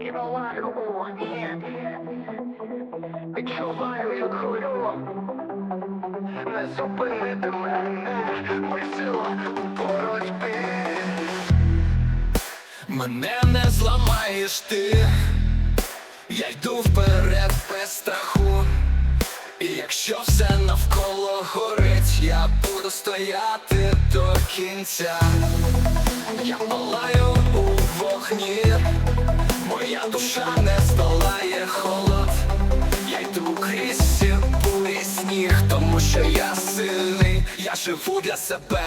І палаю у вогні, відчуваю, як горю. Не зупинити мене, моя сила у боротьбі. Мене не зламаєш ти, я йду вперед без страху. І якщо все навколо горить, я буду стояти до кінця. Я палаю у вогні, моя душа не здолає холод. Я йду крізь сіпу і сніг, тому що я сильний, я живу для себе.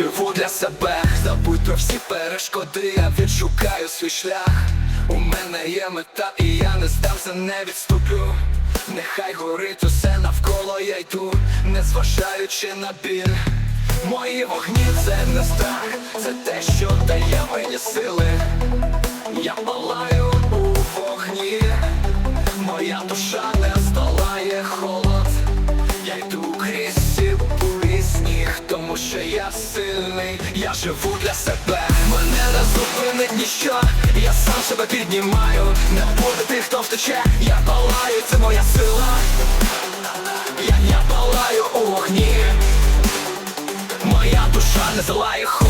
Живу для себе. Забудь про всі перешкоди, я відшукаю свій шлях. У мене є мета і я не здамся, не відступлю. Нехай горить усе навколо я йду, не зважаючи на біль. Мої вогні це не страх, це те, що дає мені сили. Я палаю у вогні, моя душа що я сильний, я живу для себе. Мене не зупинить ніщо, я сам себе піднімаю. Не буде тих, хто втече, я палаю, це моя сила. Я, я палаю у вогні. Моя душа не залає холод.